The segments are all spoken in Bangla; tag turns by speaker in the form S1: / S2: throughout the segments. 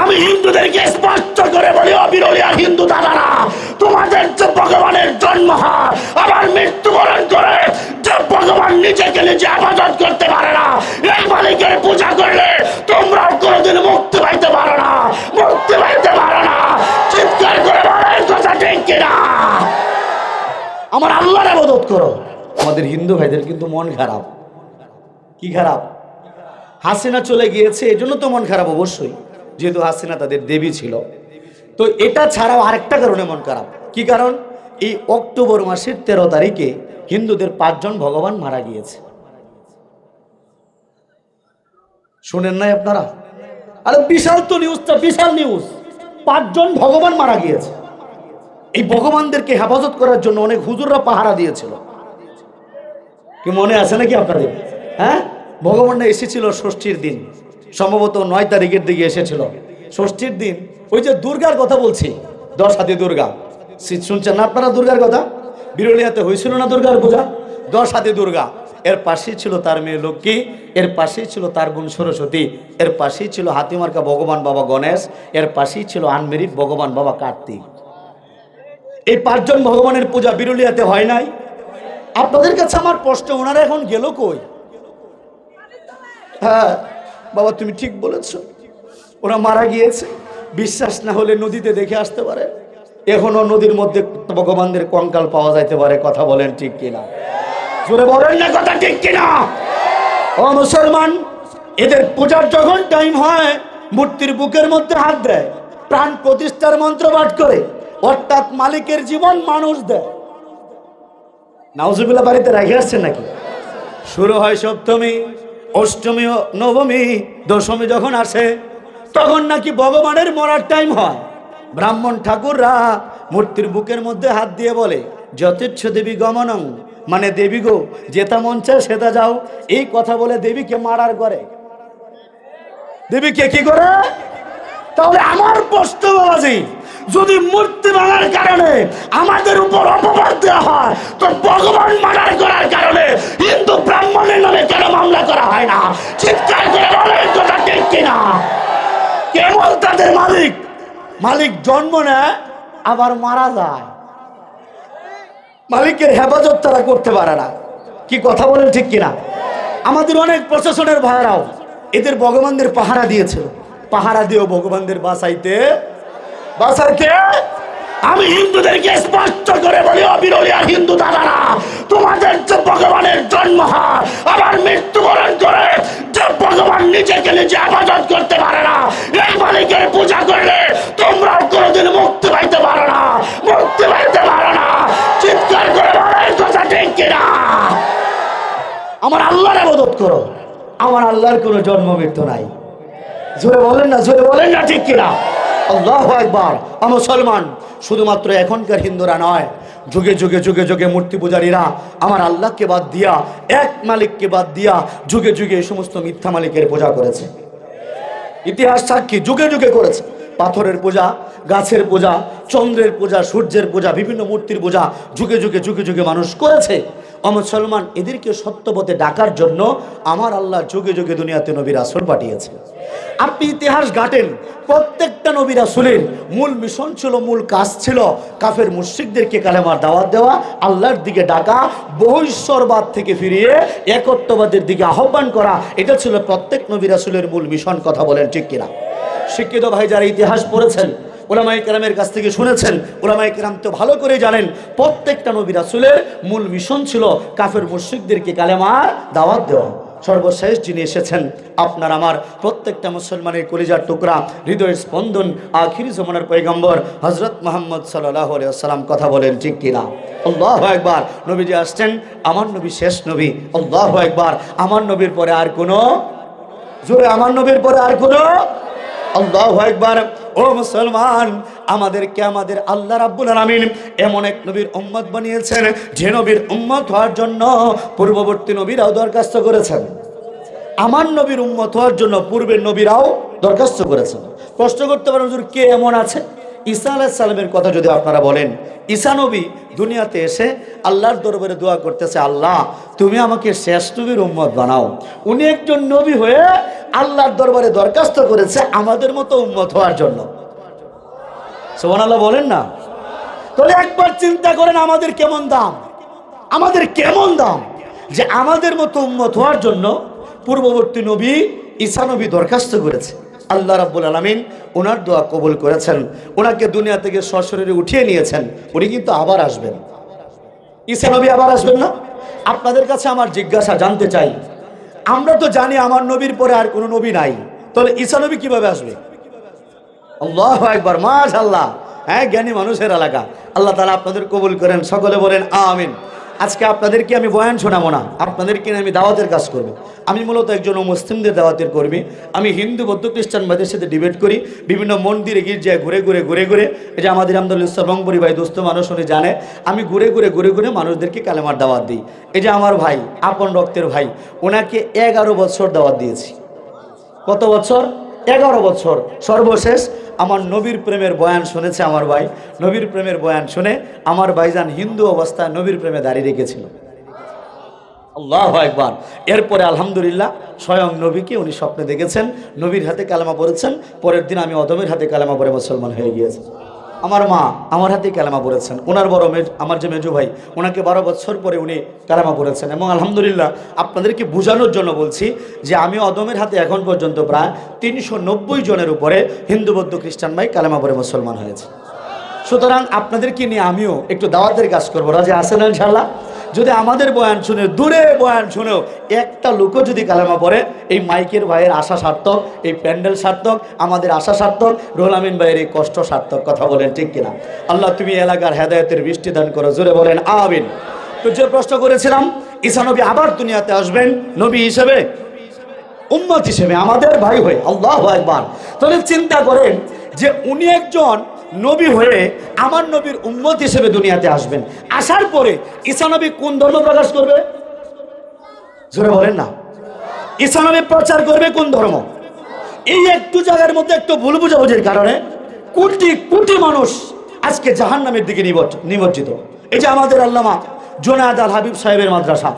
S1: আমি হিন্দুদেরকে স্পষ্ট করে বলি অবিরলিয়া হিন্দু দাদারা, তোমাদের যে ভগবানের জন্ম হয়, আবার মৃত্যুবরণ করে যে ভগবান নিজেকে নিজে আবাদত করতে পারে না, এই মালিকের পূজা করলে তোমরা কোনোদিন মুক্তি পাইতে পারো না, মুক্তি পাইতে পারো না। চিৎকার করে বলো, এই কথা ঠিক কিনা? আমার আল্লাহর আবাদত করো।
S2: আমাদের হিন্দু ভাইদের কিন্তু মন খারাপ। কি খারাপ? হাসিনা চলে গিয়েছে এই জন্য তো মন খারাপ অবশ্যই। যেহেতু হাসিনা তাদের দেবী ছিল। তো এটা ছাড়াও আরেকটা কারণে মন খারাপ। কি কারণ? এই অক্টোবর মাসের তেরো তারিখে হিন্দুদের পাঁচজন ভগবান মারা গিয়েছে। শুনেন নাই আপনারা? আরে বিশাল তো নিউজটা বিশাল নিউজ পাঁচজন ভগবান মারা গিয়েছে। এই ভগবানদেরকে হেফাজত করার জন্য অনেক হুজুররা পাহারা দিয়েছিল। কি মনে আছে নাকি আপনাদের? হ্যাঁ? ভগবানরা এসেছিল ষষ্ঠীর দিন। সম্ভবত নয় তারিখের দিকে এসেছিল। ষষ্ঠীর দিন, ওই যে দুর্গার কথা বলছি, দশ হাতি দুর্গা। শুনছেন না আপনারা দুর্গার কথা? বিরলিয়াতে হয়েছিল না দুর্গার পূজা? দশ হাতি দুর্গা। এর পাশেই ছিল তার মেয়ে লক্ষ্মী, এর পাশেই ছিল তার গুণ সরস্বতী, এর পাশেই ছিল হাতিমার্কা ভগবান বাবা গণেশ, এর পাশেই ছিল আনমেরিট ভগবান বাবা কার্তিক। এই পাঁচজন ভগবানের পূজা বিরুলিয়াতে হয় নাই? আপনাদের কাছে আমার প্রশ্ন, ওনারা এখন গেল কই? হ্যাঁ বাবা, তুমি ঠিক বলেছ। ওরা মারা গিয়েছে। বিশ্বাস না হলে নদীতে দেখে আসতে পারে। এখনও নদীর মধ্যে ভগবানদের কঙ্কাল পাওয়া যাইতে পারে, কথা বলেন ঠিক কিনা? জোরে বলেন না কথা ঠিক কিনা? ও মুসলমান, এদের পূজার যখন টাইম হয়, মূর্তির বুকের মধ্যে হাত দেয়, প্রাণ প্রতিষ্ঠার মন্ত্র পাঠ করে, অর্থাৎ মালিকের জীবন মানুষ দেয়। নাউজুবিল্লাহ, বাড়িতে রেখে আসছেন নাকি? শুরু হয় সপ্তমী। অষ্টমী নবমী, দশমী যখন আসে, তখন নাকি ভগবানের মরার টাইম হয়। ব্রাহ্মণ ঠাকুররা মূর্তির বুকের মধ্যে হাত দিয়ে বলে, যথেচ্ছ দেবী গমনং। মানে দেবী গো, যেটা মন চায় সেটা যাও। এই কথা বলে দেবীকে মারার করে দেবীকে কি করে?
S1: তাহলে আমার প্রশ্ন, বাবাজি, যদি মূর্তি মানার কারণে আমাদের উপর অপবাদ দেওয়া হয়, তো ভগবান মানার করার কারণে হিন্দু ব্রাহ্মণের নামে কেন মামলা করা হয় না? চিৎকার করে বলেন কথা ঠিক কিনা? কেবল তাদের মালিক।
S2: মালিক জন্ম নেয়, আবার মারা যায়। মালিকের হেফাজত তারা করতে পারে না। কি কথা বলেন ঠিক কিনা? আমাদের অনেক প্রশাসনের ভাইরাও এদের ভগবানদের পাহারা দিয়েছিল। পাহারা দিয়েও ভগবানদের বাসাইতে
S1: বাসাইতে আমি হিন্দুদেরকে স্পষ্ট করে বলি অবিরলিয়া হিন্দু দাদারা, তোমাদের যে ভগবানের জন্ম হয় আবার মৃত্যুবরণ করে যে ভগবান নিজেকে নিজে আবাদত করতে পারে না, এই মালিকের পূজা করলে তোমরা কোনোদিন মুক্তি পাইতে পারো না, মুক্তি পাইতে পারো না। চিৎকার করে বলো, এই কথা ঠিক কিনা
S2: আমার আল্লাহর আবাদত করো। আমার আল্লাহর কোনো জন্ম মৃত্যু নাই। জোরে বলেন না, জোরে বলেন না ঠিক কিনা? আল্লাহ একবার মুসলমান, শুধুমাত্র এখনকার হিন্দুরা নয়, যুগে যুগে যুগে যুগে মূর্তি পূজারীরা আমার আল্লাহকে বাদ দিয়া, এক মালিককে বাদ দিয়া যুগে যুগে এই সমস্ত মিথ্যা মালিকের পূজা করেছে। ইতিহাস সাক্ষী, যুগে যুগে করেছে। পাথরের পূজা, গাছের পূজা, চন্দ্রের পূজা, সূর্যের পূজা, বিভিন্ন মূর্তির পূজা যুগে যুগে যুগে যুগে মানুষ করেছে। অমুসলমান এদেরকে সত্যপথে ডাকার জন্য আমার আল্লাহ যুগে যুগে দুনিয়াতে নবী রাসুল পাঠিয়েছে। আপনি ইতিহাস ঘাটেন, প্রত্যেকটা নবী রাসুলের মূল মিশন ছিল, মূল কাজ ছিল কাফের মুশ্রিকদেরকে কালেমার দাওয়াত দেওয়া, আল্লাহর দিকে ডাকা বহিষ্বরবাদ থেকে ফিরিয়ে একত্ববাদের দিকে আহ্বান করা, এটা ছিল প্রত্যেক নবী রাসুলের মূল মিশন কথা বলেন ঠিক কিনা? শিক্ষিত ভাই, যারা ইতিহাস পড়েছেন ওলামাই কেরামের কাছ থেকে শুনেছেন। ওলামাই কেরাম তো ভালো করে জানেন, প্রত্যেকটা নবী রাসুলের মূল মিশন ছিল কাফের মুশ্রিকদেরকে কালেমার দাওয়াত দেওয়া। সর্বশেষ যিনি এসেছেন, আপনার আমার প্রত্যেকটা মুসলমানের কলিজার টুকরা, হৃদয়ের স্পন্দন, আখিরি জমানার পৈগম্বর হজরত মোহাম্মদ সাল্লাহ সাল্লাম কথা বলেন, ঠিক কিনা আল্লাহ একবার নবীজি আসছেন, আমার নবী শেষ নবী। আল্লাহ একবার আমার নবীর পরে আর কোনো? জোরে, আমার নবীর পরে আর কোনো? আল্লাহ একবার ও মুসলমান, আমাদেরকে আমাদের আল্লাহ রাব্বুল আলামিন এমন এক নবীর উম্মত বানিয়েছেন, যে নবীর উম্মত হওয়ার জন্য পূর্ববর্তী নবীরাও দরখাস্ত করেছেন। আমার নবীর উম্মত হওয়ার জন্য পূর্বের নবীরাও দরখাস্ত করেছেন। প্রশ্ন করতে পারেন হুজুর, কে এমন আছে? ঈসা আলাইসাল্লামের কথা যদি আপনারা বলেন, ঈসা নবী দুনিয়াতে এসে আল্লাহর দরবারে দোয়া করতেছে, আল্লাহ, তুমি আমাকে শেষ নবীর উম্মত বানাও। উনি একজন নবী হয়ে আল্লাহর দরবারে দরখাস্ত করেছে আমাদের মতো উম্মত হওয়ার জন্য। সোহান আল্লাহ বলেন না? তাহলে একবার চিন্তা করেন আমাদের কেমন দাম? আমাদের কেমন দাম? যে আমাদের মতো উম্মত হওয়ার জন্য পূর্ববর্তী নবী ঈসা নবী দরখাস্ত করেছে। আল্লাহ রাব্বুল আলামিন ওনার দোয়া কবুল করেছেন। ওনাকে দুনিয়া থেকে সশরীরে উঠিয়ে নিয়েছেন। উনি কিন্তু আবার আসবেন। ঈসা নবী আবার আসবেন না? আপনাদের কাছে আমার জিজ্ঞাসা জানতে চাই। আমরা তো জানি আমার নবীর পরে আর কোনো নবী নাই। তাহলে ঈসা নবী কীভাবে আসবে? আল্লাহ একবার মাস আল্লাহ হ্যাঁ জ্ঞানী মানুষের এলাকা। আল্লাহ তালা আপনাদের কবুল করেন। সকলে বলেন, আমিন। আজকে আপনাদেরকে আমি বয়ান শোনাবো না, আপনাদেরকে আমি দাওয়াতের কাজ করব। আমি মূলত একজন মুসলিমদের দাওয়াতের কর্মী। আমি হিন্দু, বৌদ্ধ খ্রিস্টানবাদের সাথে ডিবেট করি। বিভিন্ন মন্দিরে গির্জায় ঘুরে ঘুরে ঘুরে ঘুরে। এই যে আমাদের আমদুল ইসলাম রংপুরি ভাই দোস্ত মানুষ উনি জানে, আমি ঘুরে ঘুরে ঘুরে ঘুরে মানুষদেরকে কালেমার দাওয়াত দিই। এই যে আমার ভাই, আপন রক্তের ভাই, ওনাকে এগারো বছর দাওয়াত দিয়েছি। কত বছর? এগারো বছর। সর্বশেষ আমার নবীর প্রেমের বয়ান শুনেছে আমার ভাই। নবীর প্রেমের বয়ান শুনে আমার ভাইজান হিন্দু অবস্থায় নবীর প্রেমে দাঁড়িয়ে রেখেছিল। আল্লাহ একবার এরপরে আলহামদুলিল্লাহ স্বয়ং নবীকে উনি স্বপ্নে দেখেছেন, নবীর হাতে কালামা পড়েছেন, পরের দিন আমি অদমের হাতে কালামা পরে মুসলমান হয়ে গিয়েছি। আমার মা আমার হাতে কালামা পড়েছেন। ওনার বড় মেজ, আমার যে মেজু ভাই, ওনাকে বারো বছর পরে উনি কালামা পড়েছেন। এবং আলহামদুলিল্লাহ আপনাদেরকে বোঝানোর জন্য বলছি যে আমি অদমের হাতে এখন পর্যন্ত প্রায় তিনশো নব্বই জনের উপরে হিন্দু, বৌদ্ধ, খ্রিস্টান ভাই কালামা পরে মুসলমান হয়েছে। সুতরাং আপনাদেরকে নিয়ে আমিও একটু দাওয়াতের কাজ করব। রাজা আসেন ইনশাল্লাহ যদি আমাদের বয়ান শুনে, দূরে বয়ান শুনেও একটা লোকও যদি কালেমা পড়ে, এই মাইকের ভাইয়ের আশা সার্থক, এই প্যান্ডেল সার্থক, আমাদের আশা সার্থক আমিন ভাইয়ের এই কষ্ট সার্থক কথা বলেন ঠিক কিনা? আল্লাহ তুমি এলাকার হেদায়তের বৃষ্টি দান করো, জোরে বলেন আমিন। তো যে প্রশ্ন করেছিলাম, ঈসা নবী আবার দুনিয়াতে আসবেন নবী হিসেবে? উম্মত হিসেবে, আমাদের ভাই হয়ে, আল্লাহ একবার তাহলে চিন্তা করেন যে উনি একজন নবী হয়ে আমার নবীর উম্মত হিসেবে দুনিয়াতে আসবেন। আসার পরে ঈসা নবী কোন ধর্ম প্রকাশ করবে? জোরে বলেন না। ঈসা নবী প্রচার করবে কোন ধর্ম? এই একটু জায়গার মধ্যে একটু ভুল বুঝাবুঝির কারণে কোটি কোটি মানুষ আজকে জাহান নামের দিকে নিমজ্জিত। এই যে আমাদের আল্লামা জোনায়দ আল হাবিব সাহেবের মাদ্রাসা,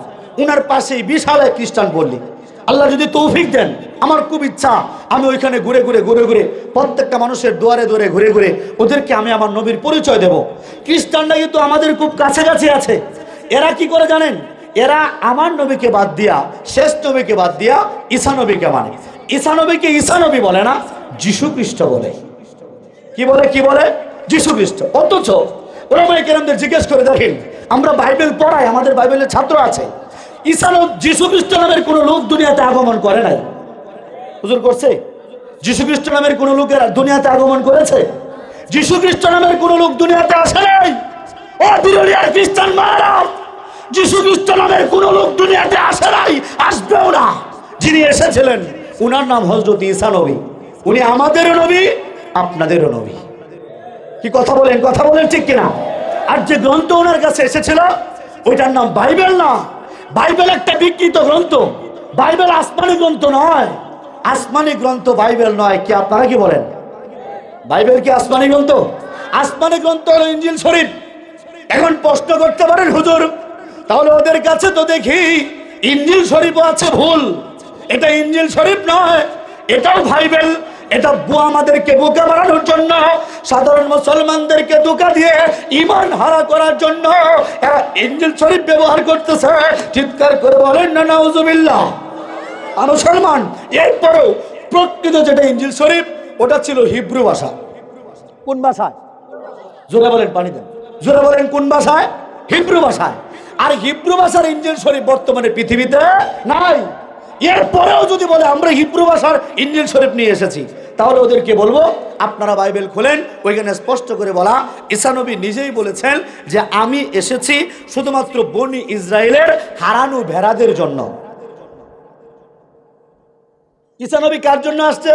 S2: উনার পাশেই বিশাল এক খ্রিস্টান পল্লী। আল্লাহ যদি তৌফিক দেন, আমার খুব ইচ্ছা, আমি ওইখানে ঘুরে ঘুরে ঘুরে ঘুরে প্রত্যেকটা মানুষের দুয়ারে দুয়ারে ঘুরে ঘুরে ওদেরকে আমি আমার নবীর পরিচয় দেব। খ্রিস্টানরা কিন্তু আমাদের খুব কাছাকাছি আছে। এরা কি করে জানেন? এরা আমার নবীকে বাদ দিয়া, শেষ নবীকে বাদ দিয়া ঈসা নবীকে মানে। ঈসা নবীকে ঈসা নবী বলে না, যিশু খ্রিস্ট বলে। কি বলে কি বলে? যিশু খ্রিস্ট। অথচ ওরা কেরামদের জিজ্ঞেস করে দেখেন, আমরা বাইবেল পড়াই আমাদের বাইবেলের ছাত্র আছে। ঈসা নব- যিশু খ্রিস্ট নামের কোনো লোক দুনিয়াতে আগমন করে নাই। হুজুর করছে? যিশু খ্রিস্ট নামের কোনো লোকের দুনিয়াতে আগমন করেছে? যিশু খ্রিস্ট নামের কোনো লোক দুনিয়াতে আসে নাই? ও বিরোধীর খ্রিস্টান মারা যিশু খ্রিস্ট নামের কোনো লোক দুনিয়াতে আসে নাই, আসবেও না। যিনি এসেছিলেন, উনার নাম হজরত ঈসা নবী। উনি আমাদেরও নবী, আপনাদেরও নবী। কি কথা বলেন? কথা বলেন ঠিক কিনা? আর যে গ্রন্থ ওনার কাছে এসেছিল, ওইটার নাম বাইবেল না। বাইবেল একটা বিকৃত গ্রন্থ। বাইবেল আসমানি গ্রন্থ নয়। আসমানি গ্রন্থ বাইবেল নয়। কি আপনারা কি বলেন? বাইবেল কি আসমানি গ্রন্থ? আসমানি গ্রন্থ হলো ইঞ্জিল শরীফ। এখন প্রশ্ন করতে পারেন, হুজুর, তাহলে ওদের কাছে তো দেখি ইঞ্জিল শরীফও আছে ভুল। এটা ইঞ্জিল শরীফ নয়, এটাও বাইবেল। এটা বু- আমাদেরকে বোকা বাড়ানোর জন্য, সাধারণ মুসলমানদেরকে ধোকা দিয়ে ইমান হারা করার জন্য ইঞ্জিল শরীফ ব্যবহার করতেছে। চিৎকার করে বলেন, না, নাউজুবিল্লাহ। মুসলমান, এরপরেও প্রকৃত যেটা ইঞ্জিল শরীফ, ওটা ছিল হিব্রু ভাষা। কোন ভাষায়? জোরে বলেন, পানি দেন। জোরে বলেন, কোন ভাষায়? হিব্রু ভাষায়। আর হিব্রু ভাষার ইঞ্জিল শরীফ বর্তমানে পৃথিবীতে নাই। এরপরেও যদি বলে, আমরা হিব্রু ভাষার ইঞ্জিল শরীফ নিয়ে এসেছি, তাহলে ওদেরকে বলব, আপনারা বাইবেল খোলেন, ওইখানে স্পষ্ট করে বলা ঈসানবী নিজেই বলেছেন যে, আমি এসেছি শুধুমাত্র বনি ইসরায়েলের হারানো ভেড়াদের জন্য। ঈসানবী কার জন্য আসছে?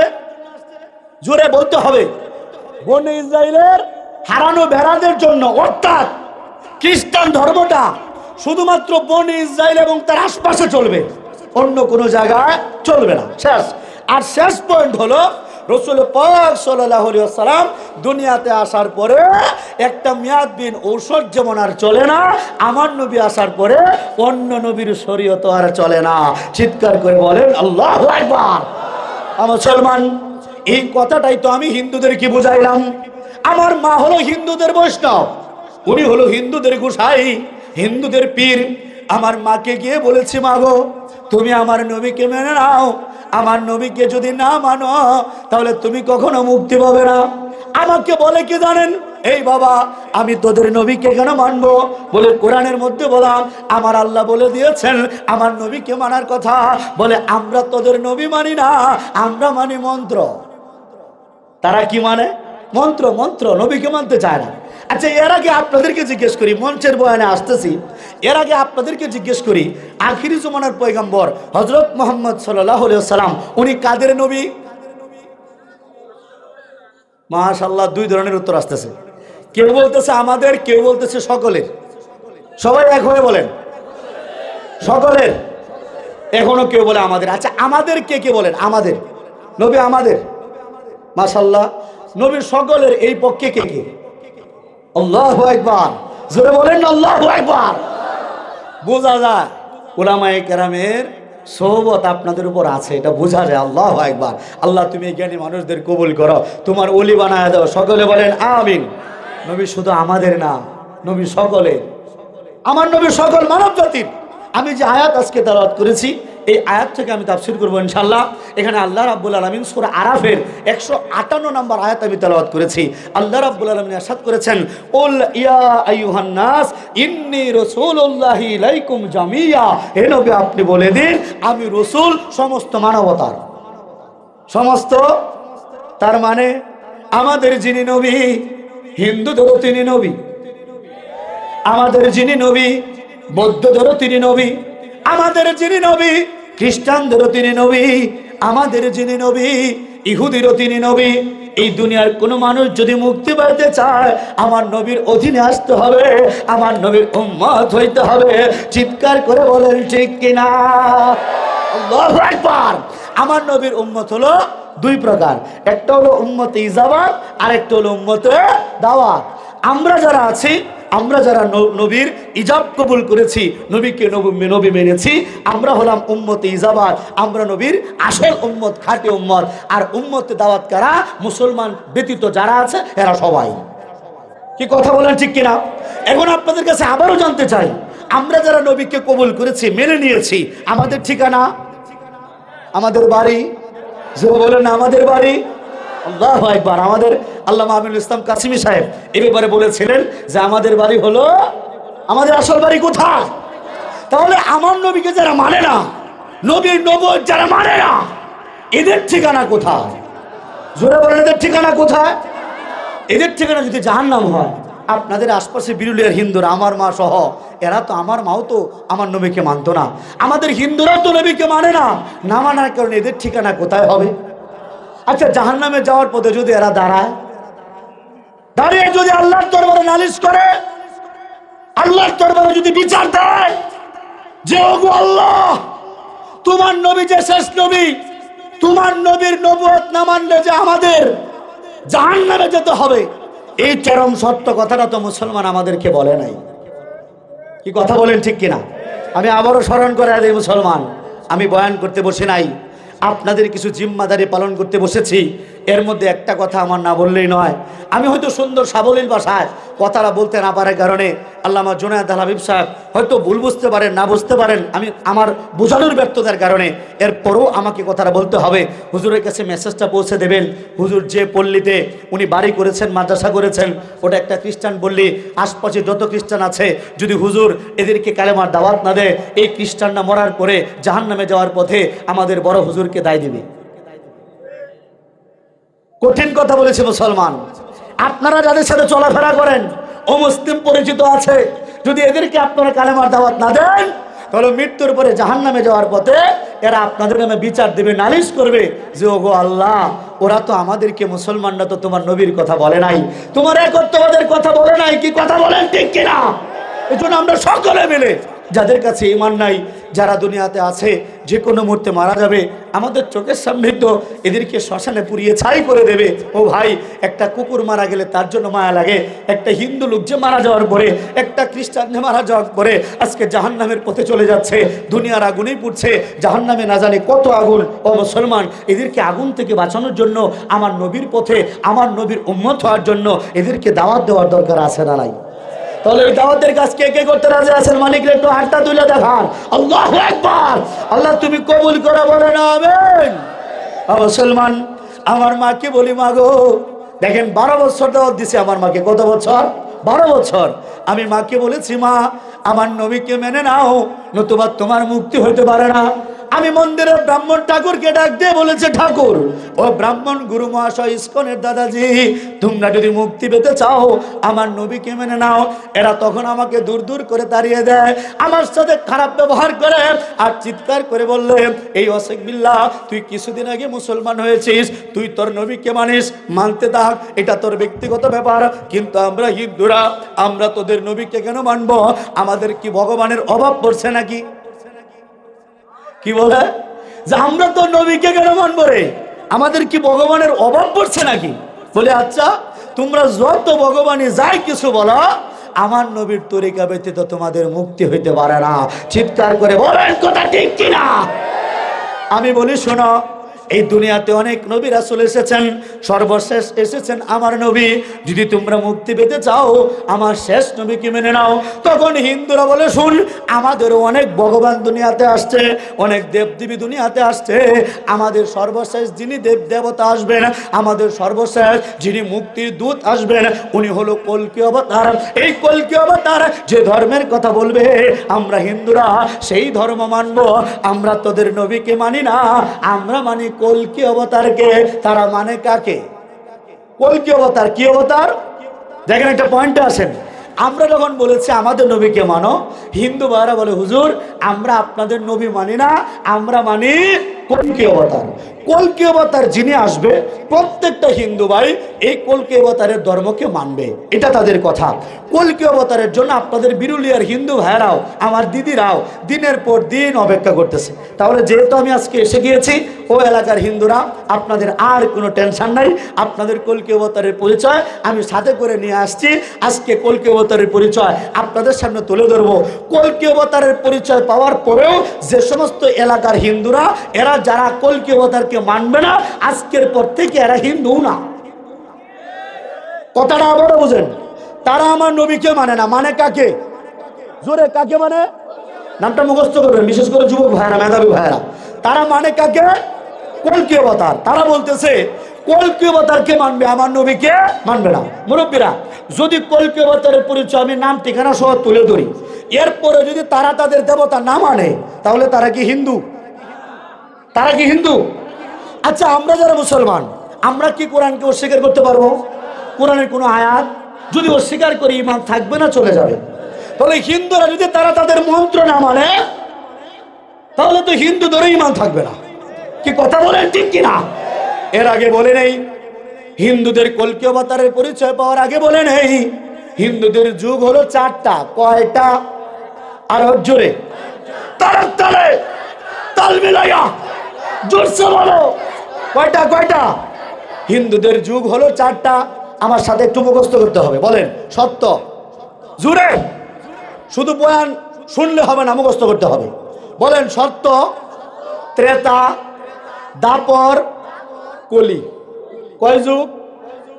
S2: জোরে বলতে হবে। বনি ইসরায়েলের হারানো ভেড়াদের জন্য, অর্থাৎ খ্রিস্টান ধর্মটা শুধুমাত্র বনি ইসরায়েল এবং তার আশপাশে চলবে। অন্য কোনো জায়গায় চলবে না। শেষ। আর শেষ পয়েন্ট হলো রসুল পাক সাল্লাম দুনিয়াতে আসার পরে একটা মেয়াদ বিন ঔষধ যেমন আর চলে না, আমার নবী আসার পরে অন্য নবীর শরীয়ত আর চলে না। চিৎকার করে বলেন, আল্লাহ একবার মুসলমান, এই কথাটাই তো আমি হিন্দুদেরকে বুঝাইলাম? আমার মা হলো হিন্দুদের বৈষ্ণব, উনি হলো হিন্দুদের গোসাই, হিন্দুদের পীর। আমার মাকে গিয়ে বলেছি মাগো তুমি আমার নবীকে মেনে নাও। আমার নবীকে যদি না মানো, তাহলে তুমি কখনো মুক্তি পাবে না। আমাকে বলে কি জানেন? এই বাবা, আমি তোদের নবীকে কেন মানবো? বলে কোরআনের মধ্যে বললাম আমার আল্লাহ বলে দিয়েছেন, আমার নবীকে মানার কথা। বলে, আমরা তোদের নবী মানি না, আমরা মানি মন্ত্র। তারা কি মানে? মন্ত্র মন্ত্র, নবীকে মানতে চায় না। আচ্ছা এর আগে আপনাদেরকে জিজ্ঞেস করি, মঞ্চের বয়ানে আসতেছি। এর আগে আপনাদেরকে জিজ্ঞেস করি, আখিরি জমানার পয়গাম্বর হজরত মোহাম্মদ সাল্লাম উনি কাদের নবী? মাশাল্লাহ দুই ধরনের উত্তর আসতেছে। কেউ বলতেছে আমাদের, কেউ বলতেছে সকলের। সবাই এক হয়ে বলেন। সকলের। এখনও কেউ বলে আমাদের। আচ্ছা আমাদের কে কে বলেন? আমাদের। নবী আমাদের। মাশাল্লাহ নবীর সকলের এই পক্ষে কে কে? আল্লাহ একবার জোরে বলেন আল্লাহ একবার বোঝা যায় ওলামায়ে কেরামের সোহবত আপনাদের উপর আছে, এটা বোঝা যায়, আল্লাহ একবার আল্লাহ, তুমি জ্ঞানী মানুষদের কবুল করো, তোমার অলি বানায় দাও, সকলে বলেন আমিন। নবী শুধু আমাদের না, নবী সকলের। আমার নবী সকল মানব জাতির আমি যে আয়াত আজকে তালাত করেছি এই আয়াত থেকে আমি তাফসির করব ইনশাল্লাহ এখানে আল্লাহ রাব্বুল আলমিন সুরা আরাফের একশো আটান্ন নম্বর আয়াত আমি তালাওয়াত করেছি। আল্লাহ রাব্বুল আলমিন আসাদ করেছেন, উল ইয়া আইয়ুহান নাস, ইন্নি রাসূলুল্লাহি লাইকুম জামিয়া। হে নবী, আপনি বলে দিন, আমি রসুল, সমস্ত মানবতার। সমস্ত? তার মানে আমাদের যিনি নবী হিন্দুদেরও তিনি নবী। আমাদের যিনি নবী বৌদ্ধদেরও তিনি নবী। আমাদের যিনি নবী খ্রিস্টানদেরও তিনি নবী, আমাদের যিনি নবী, ইহুদিরও তিনি নবী। এই দুনিয়ার কোনো মানুষ যদি মুক্তি পাইতে চায়, আমার নবীর অধীনে আসতে হবে, আমার নবীর উম্মত হইতে হবে। চিৎকার করে বলেন, ঠিক কিনা আমার নবীর উম্মত হলো দুই প্রকার। একটা হলো উম্মতে ইজাবাত আর একটা হলো উম্মতে দাওয়াত। আমরা যারা আছি আমরা যারা নবীর ইজাব কবুল করেছি, নবীকে নবী নবী মেনেছি, আমরা হলাম উম্মতে ইজাবার আমরা নবীর আসল উম্মত খাঁটি উম্মত। আর উম্মতে দাওয়াত কারা? মুসলমান ব্যতীত যারা আছে, এরা সবাই। কি কথা বলেন ঠিক কিনা? এখন আপনাদের কাছে আবারও জানতে চাই, আমরা যারা নবীকে কবুল করেছি, মেনে নিয়েছি, আমাদের ঠিকানা? আমাদের বাড়ি? যে বলেন আমাদের বাড়ি? আল্লাহ একবার আমাদের আল্লাহ আমিনুল ইসলাম কাসিমি সাহেব এ ব্যাপারে বলেছিলেন যে আমাদের বাড়ি হলো, আমাদের আসল বাড়ি কোথায়? তাহলে আমার নবীকে যারা মানে না, নবীর নব যারা মানে না, এদের ঠিকানা কোথায়? জোরে বলেন, এদের ঠিকানা কোথায়? এদের ঠিকানা যদি জাহান্নাম হয়, আপনাদের আশপাশে বিরুলিয়ার হিন্দুরা, আমার মা সহ, এরা তো আমার মাও তো আমার নবীকে মানতো না। আমাদের হিন্দুরা তো নবীকে মানে না। না মানার কারণে এদের ঠিকানা কোথায় হবে? আচ্ছা জাহান্নামে যাওয়ার পথে যদি এরা দাঁড়ায়, দাঁড়িয়ে যদি আল্লাহর দরবারে নালিশ করে, আল্লাহর দরবারে যদি বিচার দেয়, যে ওগো আল্লাহ, তোমার নবী যে শেষ নবী, তোমার নবীর নবুয়ত না মানলে যে আমাদের জাহান নামে যেতে হবে, এই চরম সত্য কথাটা তো মুসলমান আমাদেরকে বলে নাই। কি কথা বলেন ঠিক কিনা? আমি আবারও স্মরণ করে দিই মুসলমান, আমি বয়ান করতে বসে নাই। আপনাদের কিছু জিম্মাদারি পালন করতে বসেছি। এর মধ্যে একটা কথা আমার না বললেই নয়। আমি হয়তো সুন্দর সাবলীল ভাষায় কথাটা বলতে না পারার কারণে আল্লামা জুনায়দ আল হাবিব সাহেব হয়তো ভুল বুঝতে পারেন, না বুঝতে পারেন, আমি আমার বোঝানোর ব্যর্থতার কারণে এরপরও আমাকে কথাটা বলতে হবে। হুজুরের কাছে মেসেজটা পৌঁছে দেবেন। হুজুর যে পল্লীতে উনি বাড়ি করেছেন, মাদ্রাসা করেছেন, ওটা একটা খ্রিস্টান পল্লী, আশপাশে যত খ্রিস্টান আছে, যদি হুজুর এদেরকে কালেমার দাওয়াত না দেয়, এই খ্রিস্টানরা মরার পরে জাহান নামে যাওয়ার পথে আমাদের বড় হুজুরকে দায় দিবে। কঠিন কথা বলেছে মুসলমান। আপনারা যাদের সাথে চলাফেরা করেন, ও মুসলিম পরিচিত আছে, যদি এদেরকে আপনারা কালেমার দাওয়াত না দেন, তাহলে মৃত্যুর পরে জাহান নামে যাওয়ার পথে এরা আপনাদের নামে বিচার দেবে, নালিশ করবে যে, ওগো আল্লাহ, ওরা তো আমাদেরকে মুসলমানরা তো তোমার নবীর কথা বলে নাই। তোমার একত্রবাদের কথা বলে নাই, কি কথা বলেন ঠিক কিনা? জন্য আমরা সকলে মিলে যাদের কাছে ইমান নাই, যারা দুনিয়াতে আছে, যে কোনো মুহূর্তে মারা যাবে, আমাদের চোখের সামনে তো এদেরকে শ্মশানে পুড়িয়ে ছাই করে দেবে। ও ভাই, একটা কুকুর মারা গেলে তার জন্য মায়া লাগে। একটা হিন্দু লোক যে মারা যাওয়ার পরে, একটা খ্রিস্টান যে মারা যাওয়ার পরে, আজকে জাহান্নামের পথে চলে যাচ্ছে। দুনিয়ার আগুনেই পুড়ছে। জাহান্নামে না জানে কত আগুন। ও মুসলমান, এদেরকে আগুন থেকে বাঁচানোর জন্য, আমার নবীর পথে, আমার নবীর উন্মত হওয়ার জন্য, এদেরকে দাওয়াত দেওয়ার দরকার আছে না নাই? কে কে করতে দেখান। আল্লাহ তুমি কবুল করে বলে না মুসলমান, আমার মাকে বলি মা গো? দেখেন, বারো বছর দাওয়াত দিছে আমার মাকে। কত বছর? বারো বছর। আমি মাকে বলেছি, মা, আমার নবীকে মেনে নাও, নতুবা তোমার মুক্তি হতে পারে না। আমি মন্দিরের ব্রাহ্মণ ঠাকুরকে ডাক দিয়ে বলেছে, ঠাকুর, ও ব্রাহ্মণ গুরু মহাশয় ইস্কনের দাদাজি, তোমরা যদি মুক্তি পেতে চাও, আমার নবীকে মেনে নাও। এরা তখন আমাকে দূর দূর করে তাড়িয়ে দেয়, আমার সাথে খারাপ ব্যবহার করে আর চিৎকার করে বললে, এই অশেখ বিল্লাহ তুই কিছুদিন আগে মুসলমান হয়েছিস, তুই তোর নবীকে মানিস, মানতে থাক, এটা তোর ব্যক্তিগত ব্যাপার, কিন্তু আমরা হিন্দুরা, আমরা তোদের নবীকে কেন মানব? আমাদের কি ভগবানের অভাব পড়ছে নাকি? কি বলে? যে আমরা তো নবীকে কেন মানব রে? আমাদের কি ভগবানের অভাব পড়ছে নাকি? বলে আচ্ছা তোমরা যত ভগবানে যাই কিছু বলো, আমার নবীর তরিকা ব্যতীত তোমাদের মুক্তি হইতে পারে না। চিৎকার করে বলেন, কথা ঠিক কিনা? আমি বলি, শোনো এই দুনিয়াতে অনেক নবী রাসুল এসেছেন, সর্বশেষ এসেছেন আমার নবী। যদি তোমরা মুক্তি পেতে চাও, আমার শেষ নবীকে মেনে নাও। তখন হিন্দুরা বলে, শুন আমাদেরও অনেক ভগবান দুনিয়াতে আসছে, অনেক দেবদেবী দুনিয়াতে আসছে। আমাদের সর্বশেষ যিনি দেব দেবতা আসবেন, আমাদের সর্বশেষ যিনি মুক্তির দূত আসবেন, উনি হলো কলকি অবতার। এই কলকি অবতার যে ধর্মের কথা বলবে, আমরা হিন্দুরা সেই ধর্ম মানব। আমরা তোদের নবীকে মানি না, আমরা মানি কলকি অবতারকে, তারা মানে কাকে? কলকি অবতার, কি অবতার? দেখেন একটা পয়েন্ট আসেন। আমরা যখন বলেছি আমাদের নবীকে মানো, হিন্দু ভাইরা বলে, হুজুর, আমরা আপনাদের নবী মানি না, আমরা মানি কলকি অবতার কলকি অবতার যিনি আসবে, প্রত্যেকটা হিন্দু ভাই এই কলকি অবতারের ধর্মকে মানবে। এটা তাদের কথা। কলকি অবতারের জন্য আপনাদের বিরুলিয়ার হিন্দু ভাইরাও আমার দিদিরাও দিনের পর দিন অপেক্ষা করতেছে। তাহলে যেহেতু আমি আজকে এসে গিয়েছি, ও এলাকার হিন্দুরা, আপনাদের আর কোনো টেনশন নাই। আপনাদের কলকি অবতারের পরিচয় আমি সাথে করে নিয়ে আসছি। আজকে কলকি অবতারের পরিচয় আপনাদের সামনে তুলে ধরবো। কলকি অবতারের পরিচয় পাওয়ার পরেও যে সমস্ত এলাকার হিন্দুরা, এরা যারা কলকি অবতারকে মানবে না, আজকের পর থেকে এরা হিন্দু না। কথাটা আবারও বুঝেন। তারা আমার নবীকে মানে না মানে কাকে? জোরে, কাকে মানে? নামটা মুখস্থ করবেন, বিশেষ করে যুবক ভাইরা মেধাবী ভাইরা তারা মানে কাকে? কলকি অবতার তারা বলতেছে, কলকি অবতারকে মানবে, আমার নবীকে মানবে না। মুরব্বীরা, যদি কলকি অবতারের পরিচয়, আমি নাম, ঠিকানা সহ তুলে ধরি। এরপরে যদি তারা তাদের দেবতা না মানে তাহলে তারা কি হিন্দু? তারা কি হিন্দু? আচ্ছা আমরা যারা মুসলমান, আমরা কি কোরআনকে অস্বীকার করতে পারব? কোরআনের কোনো আয়াত? যদি অস্বীকার করি ইমান থাকবে না, চলে যাবে। তাহলে হিন্দুরা যদি তারা তাদের মন্ত্র না মানে তাহলে তো হিন্দুদের ইমান থাকবে না। কি কথা বলেন ঠিক কিনা? এর আগে বলে নেই, হিন্দুদের কলকি অবতারের পরিচয় পাওয়ার আগে বলে নেই, হিন্দুদের যুগ হলো চারটা, কয়টা? আর জোরে।
S1: তারা তালে তাল মিলাইয়া জোরসে বলো।
S2: কয়টা কয়টা? হিন্দুদের যুগ হলো চারটা, আমার সাথে একটু মুখস্থ করতে হবে, বলেন, সত্য? জুড়ে শুধু বয়ান শুনলে হবে না, মুখস্থ করতে হবে। বলেন, সত্য? ত্রেতা, দাপর, কলি। কয় যুগ?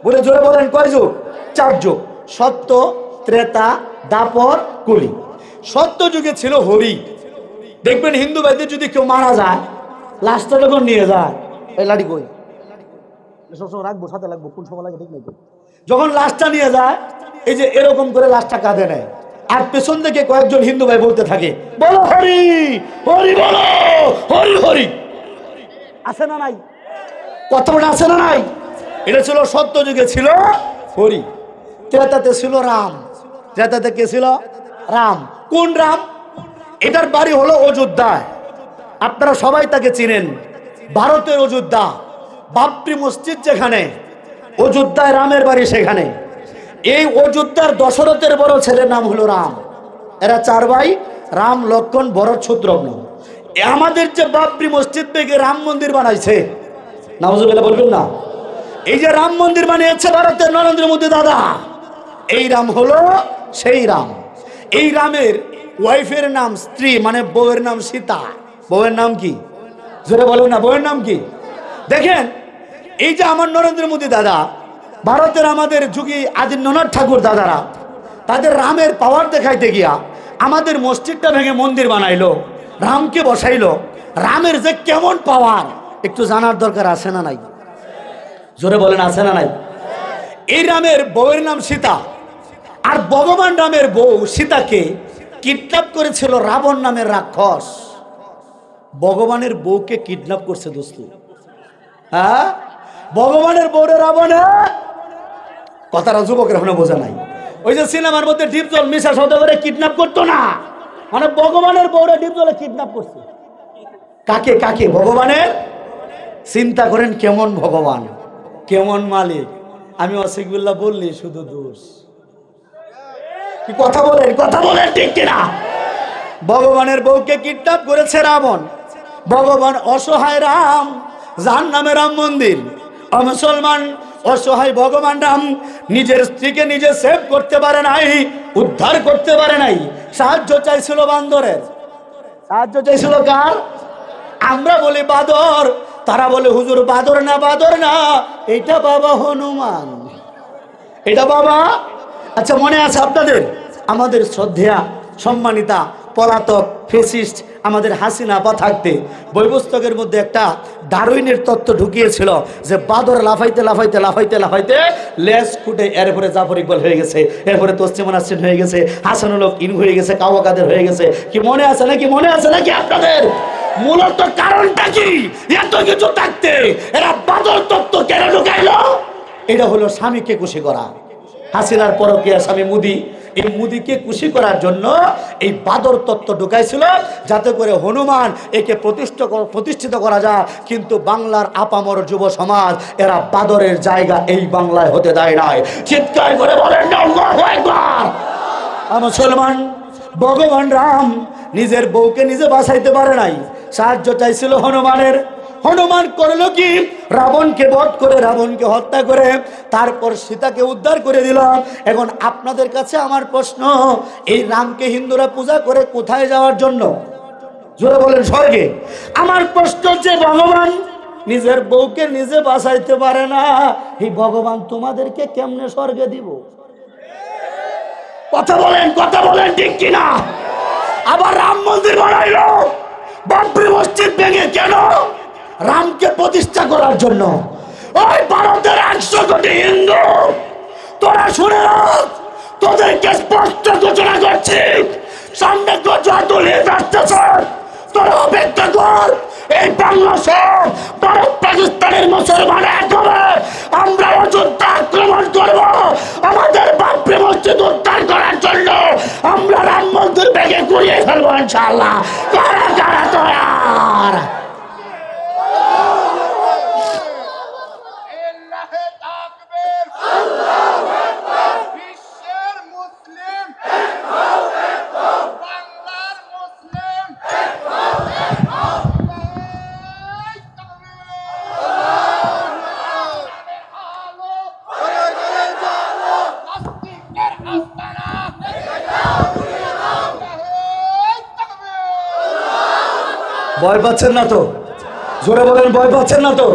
S2: বলে জোরে বলেন, কয় যুগ? চার যুগ। সত্য, ত্রেতা, দাপর, কলি। সত্য যুগে ছিল হরি। দেখবেন হিন্দু ভাইদের যদি কেউ মারা যায় লাশটা যখন নিয়ে যায়? এই লাঠি কই? সবসময় রাখব সাথে লাগবো কোন সময় লাগে ঠিক নেই যখন লাশটা নিয়ে যায় এই যে এরকম করে লাশটা কাঁধে নেয়। আর পেছন থেকে কয়েকজন হিন্দু ভাই বলতে থাকে বলো হরি হরি বলো হরি হরি। আছে না নাই? কথাটা আছে না নাই? এটা ছিল সত্য যুগে ছিল হরি। ত্রেতাতে ছিল রাম। ত্রেতাতে কে ছিল? রাম। কোন রাম? এটার বাড়ি হলো অযোধ্যায়। আপনারা সবাই তাকে চিনেন। ভারতের অযোধ্যা বাবরি মসজিদ যেখানে, অযোধ্যায় রামের বাড়ি সেখানে। এই অযোধ্যার দশরথের বড় ছেলের নাম হলো রাম। এরা চার ভাই, রাম লক্ষণ ভরত শত্রুঘ্ন আমাদের যে বাবরি মসজিদ থেকে রাম মন্দির বানাইছে নামাজুবিল্লাহ বলবেন না? এই যে রাম মন্দির বানিয়েছে ভারতের নরেন্দ্র মোদী দাদা, এই রাম হলো সেই রাম। এই রামের ওয়াইফের নাম স্ত্রী মানে বউয়ের নাম সীতা। বউয়ের নাম কি? জোরে বলেন না, বউয়ের নাম কি? দেখেন, এই যে আমার নরেন্দ্র মোদী দাদা, ভারতের আমাদের যুগী আদিত্যনাথ ঠাকুর দাদারা, তাদের রামের পাওয়ার দেখাইতে গিয়া আমাদের মসজিদটা ভেঙে মন্দির বানাইলো, রামকে বসাইলো। রামের যে কেমন পাওয়ার একটু জানার দরকার আছে না নাই? জোরে বলেন, আছে না নাই? এই রামের বউয়ের নাম সীতা, আর ভগবান রামের বউ সীতাকে কিডন্যাপ করেছিল রাবণ নামের রাক্ষস। ভগবানের বউকে কিডন্যাপ করছে দোস্ত। হ্যাঁ? ভগবানের বউরে রাবণে? কথাটা যুবকের এখনও বোঝা নাই। ওই যে সিনেমার মধ্যে ডিপ জল মিশা শব্দ করে কিডন্যাপ করতো না? মানে ভগবানের বউরে ডিপ জলে কিডন্যাপ করছে। কাকে কাকে? ভগবানের? চিন্তা করেন কেমন ভগবান, কেমন মালিক। আমি অসিকবিল্লা বললি, শুধু দোষ। কি কথা বলেন? কথা বলেন ঠিক কিনা? ভগবানের বউকে কিডন্যাপ করেছে রাবণ। ভগবান অসহায় রাম, যার নামে রাম মন্দির। মুসলমান অসহায় ভগবান রাম নিজের স্ত্রীকে নিজে সেভ করতে পারে নাই, উদ্ধার করতে পারে নাই। সাহায্য চাইছিল বান্দরের। সাহায্য চাইছিল কার? আমরা বলি বাদর। তারা বলে, হুজুর, বাদর না বাদর না, এটা বাবা হনুমান। এটা বাবা? আচ্ছা মনে আছে আপনাদের? আমাদের শ্রদ্ধেয়া, সম্মানিতা পলাতক ফেসিস্ট আমাদের হাসিনা বা থাকতে বই পুস্তকের মধ্যে একটা দারুইনের তত্ত্ব ঢুকিয়েছিল যে বাদর লাফাইতে লাফাইতে লাফাইতে লাফাইতে লেস ফুটে এরপরে জাফর ইকবাল হয়ে গেছে, এরপরে তসলিমান আসছেন হয়ে গেছে হাসানুল হক ইন হয়ে গেছে, কাওয়া কাদের হয়ে গেছে। কি মনে আছে নাকি? মনে আছে নাকি আপনাদের? মূলত কারণটা কি? এত কিছু থাকতে এরা বাদর তত্ত্ব কেন ঢুকাইলো? এটা হলো স্বামীকে খুশি করা। হাসিনার পরকিয়া স্বামী মুদি এই মুদিকে খুশি করার জন্য এই বাদর তত্ত্ব ঢুকাইছিল, যাতে করে হনুমান একে প্রতিষ্ঠ প্রতিষ্ঠিত করা যায়। কিন্তু বাংলার আপামর যুব সমাজ, এরা বাদরের জায়গা এই বাংলায় হতে দেয় নাই। চিৎকার করে বলেন মুসলমান, ভগবান রাম নিজের বউকে নিজে বাঁচাইতে পারে নাই। সাহায্য চাইছিল হনুমানের। হনুমান করল কি? রাবণকে বধ করে, রাবণকে হত্যা করে, তারপর সীতাকে উদ্ধার করে দিলাম এখন আপনাদের কাছে আমার প্রশ্ন, এই রামকে হিন্দুরা পূজা করে কোথায় যাওয়ার জন্য? জোরে বলেন স্বর্গে আমার প্রশ্ন যে ভগবান নিজের বউকে নিজে বাঁচাইতে পারে না। এই ভগবান, তোমাদেরকে কেমনে স্বর্গে দিব? কথা বলেন কথা বলেন ঠিক কিনা? আবার রাম মন্দির বানাইলো। বাবরি মসজিদ ভেঙে কেন? রামকে প্রতিষ্ঠা করার জন্য। ওই ভারতের একশো কোটি হিন্দু, তোরা শুনে তোদেরকে স্পষ্ট ঘোষণা করছি, সামনে তোরা অপেক্ষা কর, এই বাংলাদেশে ভারত পাকিস্তানের মুসলমান এক হবে আমরা অযোধ্যা আক্রমণ করব, আমাদের বাপরে মসজিদ উদ্ধার করার জন্য। আমরা রাম মন্দির ভেঙে গুড়িয়ে ফেলব ইনশাআল্লাহ। কারা কারা তৈয়ার পাচ্ছেন না তো? জোরে বলেন ভয় পাচ্ছেন না তো?